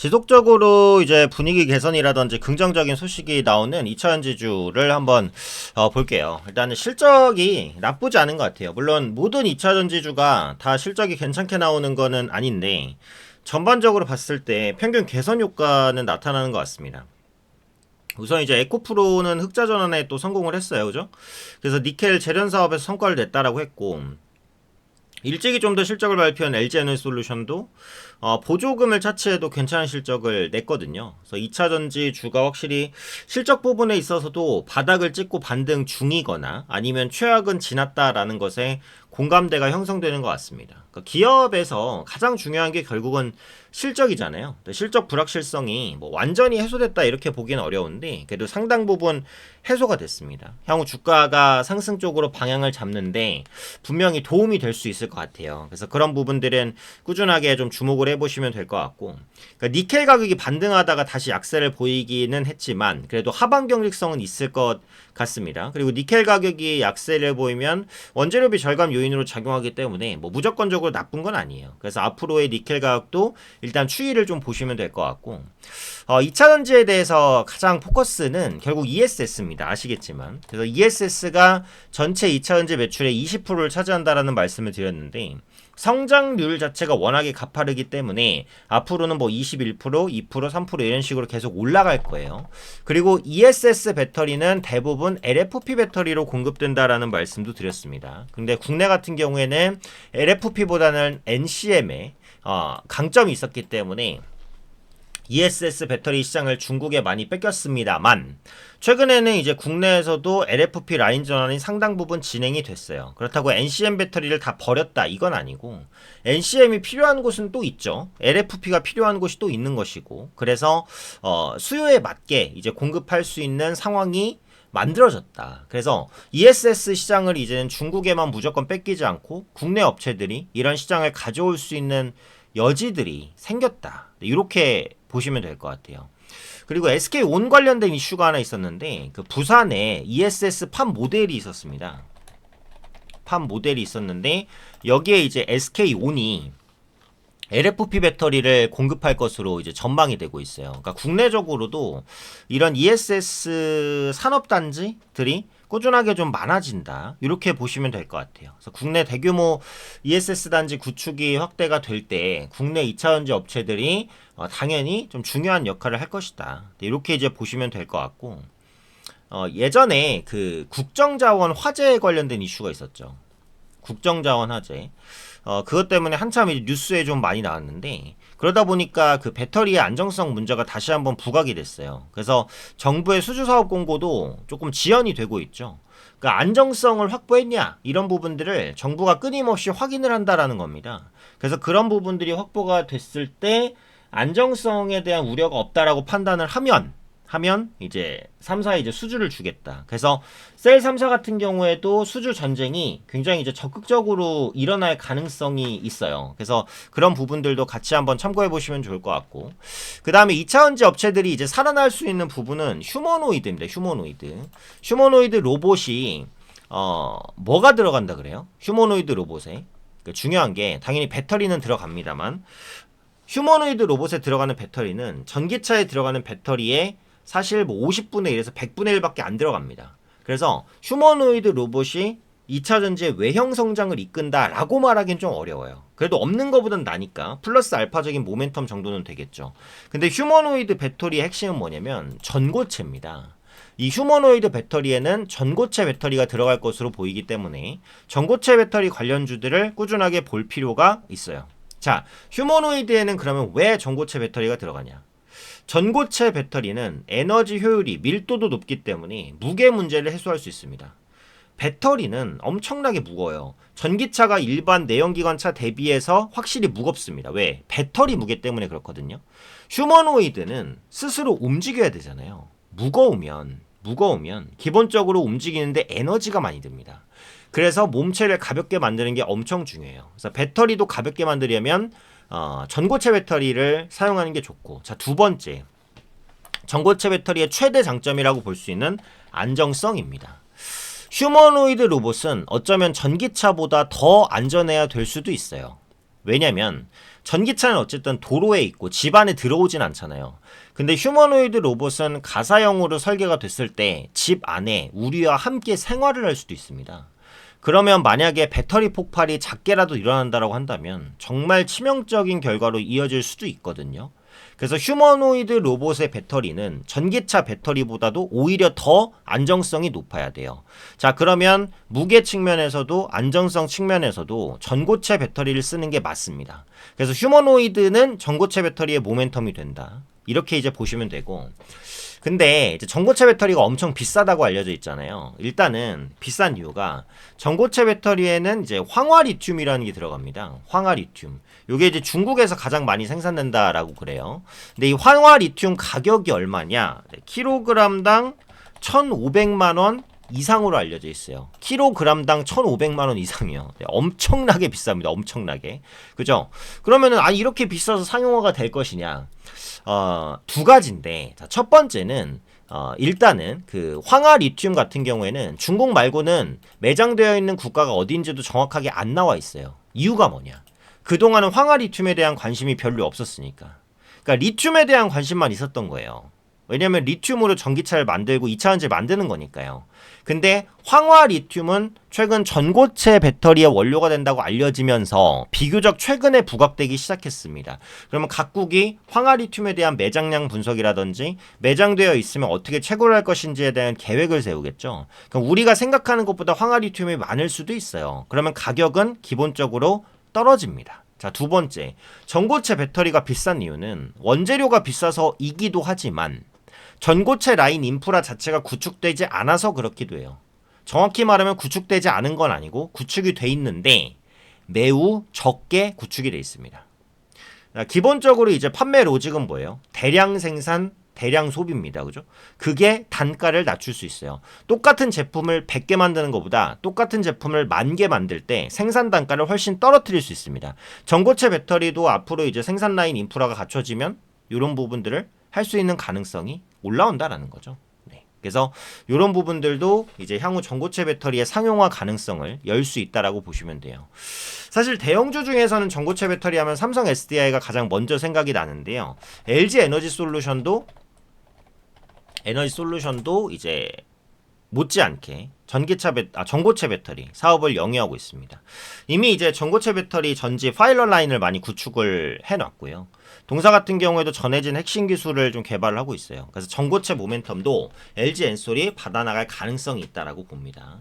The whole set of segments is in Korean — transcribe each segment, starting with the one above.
지속적으로 이제 분위기 개선이라든지 긍정적인 소식이 나오는 2차전 지주를 한번 어, 볼게요. 일단은 실적이 나쁘지 않은 것 같아요. 물론 모든 2차전 지주가 다 실적이 괜찮게 나오는 거는 아닌데 전반적으로 봤을 때 평균 개선 효과는 나타나는 것 같습니다. 우선 이제 에코프로는 흑자 전환에 또 성공을 했어요. 그죠? 그래서 니켈 재련 사업에서 성과를 냈다라고 했고 일찍이 좀 더 실적을 발표한 LG에너지솔루션도 어, 보조금을 차치해도 괜찮은 실적을 냈거든요. 그래서 2차 전지 주가 확실히 실적 부분에 있어서도 바닥을 찍고 반등 중이거나 아니면 최악은 지났다라는 것에 공감대가 형성되는 것 같습니다. 그러니까 기업에서 가장 중요한 게 결국은 실적이잖아요. 실적 불확실성이 뭐 완전히 해소됐다 이렇게 보기는 어려운데 그래도 상당 부분 해소가 됐습니다. 향후 주가가 상승 쪽으로 방향을 잡는데 분명히 도움이 될 수 있을 것 같아요. 그래서 그런 부분들은 꾸준하게 좀 주목을 해보시면 될 것 같고 그러니까 니켈 가격이 반등하다가 다시 약세를 보이기는 했지만 그래도 하반 경직성은 있을 것 같습니다. 그리고 니켈 가격이 약세를 보이면 원재료비 절감 요인 으로 작용하기 때문에 뭐 무조건적으로 나쁜 건 아니에요. 그래서 앞으로의 니켈 가격도 일단 추이를 좀 보시면 될 것 같고 어, 2차 전지에 대해서 가장 포커스는 결국 ESS입니다. 아시겠지만 그래서 ESS가 전체 2차 전지 매출의 20%를 차지한다라는 말씀을 드렸는데 성장률 자체가 워낙에 가파르기 때문에 앞으로는 뭐 21%, 2%, 3% 이런 식으로 계속 올라갈 거예요. 그리고 ESS 배터리는 대부분 LFP 배터리로 공급된다라는 말씀도 드렸습니다. 근데 국내 같은 경우에는 LFP보다는 NCM에 어, 강점이 있었기 때문에 ESS 배터리 시장을 중국에 많이 뺏겼습니다만 최근에는 이제 국내에서도 LFP 라인 전환이 상당 부분 진행이 됐어요. 그렇다고 NCM 배터리를 다 버렸다 이건 아니고 NCM이 필요한 곳은 또 있죠. LFP가 필요한 곳이 또 있는 것이고 그래서 어, 수요에 맞게 이제 공급할 수 있는 상황이 만들어졌다. 그래서 ESS 시장을 이제는 중국에만 무조건 뺏기지 않고 국내 업체들이 이런 시장을 가져올 수 있는 여지들이 생겼다. 이렇게 보시면 될 것 같아요. 그리고 SK 온 관련된 이슈가 하나 있었는데 그 부산에 ESS 판 모델이 있었습니다. 판 모델이 있었는데 여기에 이제 SK 온이 LFP 배터리를 공급할 것으로 이제 전망이 되고 있어요. 그러니까 국내적으로도 이런 ESS 산업 단지들이 꾸준하게 좀 많아진다. 이렇게 보시면 될 것 같아요. 그래서 국내 대규모 ESS 단지 구축이 확대가 될 때 국내 2차 전지 업체들이 어, 당연히 좀 중요한 역할을 할 것이다. 이렇게 이제 보시면 될 것 같고 어, 예전에 그 국정자원 화재 관련된 이슈가 있었죠. 국정자원 화재. 어, 그것 때문에 한참 뉴스에 좀 많이 나왔는데 그러다 보니까 그 배터리의 안정성 문제가 다시 한번 부각이 됐어요. 그래서 정부의 수주 사업 공고도 조금 지연이 되고 있죠. 그 안정성을 확보했냐 이런 부분들을 정부가 끊임없이 확인을 한다라는 겁니다. 그래서 그런 부분들이 확보가 됐을 때 안정성에 대한 우려가 없다라고 판단을 하면 하면 이제 3사에 이제 수주를 주겠다. 그래서 셀 3사 같은 경우에도 수주 전쟁이 굉장히 이제 적극적으로 일어날 가능성이 있어요. 그래서 그런 부분들도 같이 한번 참고해 보시면 좋을 것 같고. 그다음에 2차원지 업체들이 이제 살아날 수 있는 부분은 휴머노이드입니다. 휴머노이드. 휴머노이드 로봇이 어 뭐가 들어간다 그래요? 휴머노이드 로봇에. 그 중요한 게 당연히 배터리는 들어갑니다만 휴머노이드 로봇에 들어가는 배터리는 전기차에 들어가는 배터리에 사실 뭐 50분의 1에서 100분의 1밖에 안 들어갑니다. 그래서 휴머노이드 로봇이 2차 전지의 외형 성장을 이끈다라고 말하기는 좀 어려워요. 그래도 없는 것보단 나니까 플러스 알파적인 모멘텀 정도는 되겠죠. 근데 휴머노이드 배터리의 핵심은 뭐냐면 전고체입니다. 이 휴머노이드 배터리에는 전고체 배터리가 들어갈 것으로 보이기 때문에 전고체 배터리 관련주들을 꾸준하게 볼 필요가 있어요. 자, 휴머노이드에는 그러면 왜 전고체 배터리가 들어가냐? 전고체 배터리는 에너지 효율이 밀도도 높기 때문에 무게 문제를 해소할 수 있습니다. 배터리는 엄청나게 무거워요. 전기차가 일반 내연기관차 대비해서 확실히 무겁습니다. 왜? 배터리 무게 때문에 그렇거든요. 휴머노이드는 스스로 움직여야 되잖아요. 무거우면 무거우면 기본적으로 움직이는데 에너지가 많이 듭니다. 그래서 몸체를 가볍게 만드는 게 엄청 중요해요. 그래서 배터리도 가볍게 만들려면 어, 전고체 배터리를 사용하는 게 좋고 자 두 번째 전고체 배터리의 최대 장점이라고 볼 수 있는 안정성입니다. 휴머노이드 로봇은 어쩌면 전기차보다 더 안전해야 될 수도 있어요. 왜냐면 전기차는 어쨌든 도로에 있고 집 안에 들어오진 않잖아요. 근데 휴머노이드 로봇은 가사형으로 설계가 됐을 때 집 안에 우리와 함께 생활을 할 수도 있습니다. 그러면 만약에 배터리 폭발이 작게라도 일어난다고 한다면 정말 치명적인 결과로 이어질 수도 있거든요. 그래서 휴머노이드 로봇의 배터리는 전기차 배터리보다도 오히려 더 안정성이 높아야 돼요. 자, 그러면 무게 측면에서도 안정성 측면에서도 전고체 배터리를 쓰는 게 맞습니다. 그래서 휴머노이드는 전고체 배터리의 모멘텀이 된다. 이렇게 이제 보시면 되고 근데 전고체 배터리가 엄청 비싸다고 알려져 있잖아요. 일단은 비싼 이유가 전고체 배터리에는 이제 황화 리튬이라는 게 들어갑니다. 황화 리튬. 요게 이제 중국에서 가장 많이 생산된다라고 그래요. 근데 이 황화 리튬 가격이 얼마냐? 네, 킬로그램당 1,500만 원 이상으로 알려져 있어요. 킬로그램당 1,500만 원 이상이요. 네, 엄청나게 비쌉니다. 엄청나게. 그죠? 그러면은 아 이렇게 비싸서 상용화가 될 것이냐? 어, 두 가지인데 자, 첫 번째는 어, 일단은 그 황화 리튬 같은 경우에는 중국 말고는 매장되어 있는 국가가 어디인지도 정확하게 안 나와 있어요. 이유가 뭐냐? 그동안은 황화 리튬에 대한 관심이 별로 없었으니까. 그러니까 리튬에 대한 관심만 있었던 거예요. 왜냐면 리튬으로 전기차를 만들고 2차전지를 만드는 거니까요. 근데 황화 리튬은 최근 전고체 배터리의 원료가 된다고 알려지면서 비교적 최근에 부각되기 시작했습니다. 그러면 각국이 황화 리튬에 대한 매장량 분석이라든지 매장되어 있으면 어떻게 채굴 할 것인지에 대한 계획을 세우겠죠. 그럼 우리가 생각하는 것보다 황화 리튬이 많을 수도 있어요. 그러면 가격은 기본적으로 떨어집니다. 자, 두 번째. 전고체 배터리가 비싼 이유는 원재료가 비싸서이기도 하지만 전고체 라인 인프라 자체가 구축되지 않아서 그렇기도 해요. 정확히 말하면 구축되지 않은 건 아니고 구축이 돼 있는데 매우 적게 구축이 돼 있습니다. 기본적으로 이제 판매 로직은 뭐예요? 대량 생산, 대량 소비입니다. 그죠? 그게 단가를 낮출 수 있어요. 똑같은 제품을 100개 만드는 것보다 똑같은 제품을 만개 만들 때 생산 단가를 훨씬 떨어뜨릴 수 있습니다. 전고체 배터리도 앞으로 이제 생산 라인 인프라가 갖춰지면 이런 부분들을 할 수 있는 가능성이 올라온다라는 거죠. 네. 그래서 이런 부분들도 이제 향후 전고체 배터리의 상용화 가능성을 열 수 있다라고 보시면 돼요. 사실 대형주 중에서는 전고체 배터리 하면 삼성 SDI가 가장 먼저 생각이 나는데요. LG 에너지 솔루션도 에너지 솔루션도 이제 못지않게 전기차 배, 아, 전고체 배터리 사업을 영위하고 있습니다. 이미 이제 전고체 배터리 전지 파일럿 라인을 많이 구축을 해놨고요. 동사 같은 경우에도 전해진 핵심 기술을 좀 개발을 하고 있어요. 그래서 전고체 모멘텀도 LG 엔솔이 받아나갈 가능성이 있다라고 봅니다.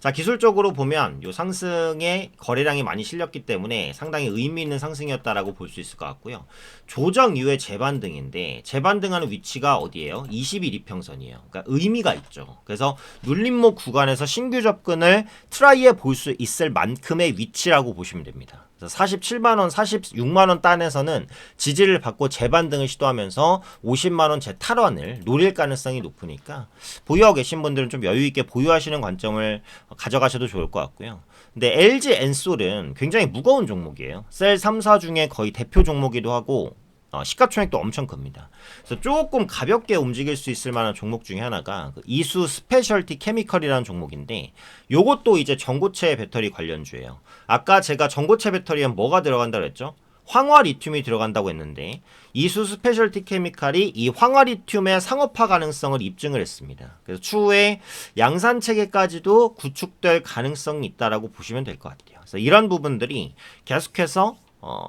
자 기술적으로 보면 요 상승에 거래량이 많이 실렸기 때문에 상당히 의미 있는 상승이었다라고 볼 수 있을 것 같고요. 조정 이후에 재반등인데 재반등하는 위치가 어디예요? 21 이평선이에요. 그러니까 의미가 있죠. 그래서 눌림목 구간 에서 신규 접근을 트라이에 볼수 있을 만큼의 위치라고 보시면 됩니다. 47만원, 46만원 단에서는 지지를 받고 재반등을 시도하면서 50만원 재탈환을 노릴 가능성이 높으니까 보유하고 계신 분들은 좀 여유있게 보유하시는 관점을 가져가셔도 좋을 것 같고요. 근데 LG 엔솔은 굉장히 무거운 종목이에요. 셀 3사 중에 거의 대표 종목이기도 하고 어, 시가총액도 엄청 큽니다. 그래서 조금 가볍게 움직일 수 있을 만한 종목 중에 하나가 그 이수 스페셜티 케미컬이라는 종목인데 요것도 이제 전고체 배터리 관련주예요. 아까 제가 전고체 배터리에 뭐가 들어간다고 했죠? 황화 리튬이 들어간다고 했는데 이수 스페셜티 케미칼이 이 황화 리튬의 상업화 가능성을 입증을 했습니다. 그래서 추후에 양산 체계까지도 구축될 가능성이 있다라고 보시면 될 것 같아요. 그래서 이런 부분들이 계속해서 어,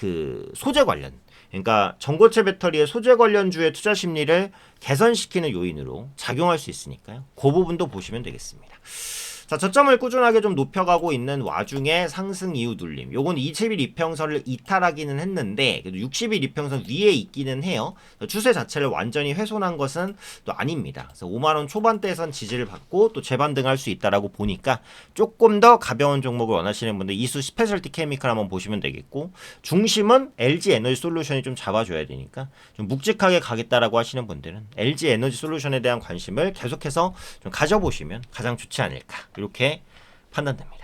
그 소재 관련 그러니까 전고체 배터리의 소재 관련주의 투자 심리를 개선시키는 요인으로 작용할 수 있으니까요. 그 부분도 보시면 되겠습니다. 자, 저점을 꾸준하게 좀 높여가고 있는 와중에 상승 이후 눌림. 요건 20일 이평선을 이탈하기는 했는데, 그래도 60일 이평선 위에 있기는 해요. 추세 자체를 완전히 훼손한 것은 또 아닙니다. 그래서 5만 원 초반대에선 지지를 받고 또 재반등할 수 있다라고 보니까 조금 더 가벼운 종목을 원하시는 분들 이수 스페셜티 케미컬 한번 보시면 되겠고, 중심은 LG 에너지 솔루션이 좀 잡아줘야 되니까 좀 묵직하게 가겠다라고 하시는 분들은 LG 에너지 솔루션에 대한 관심을 계속해서 좀 가져보시면 가장 좋지 않을까. 이렇게 판단됩니다.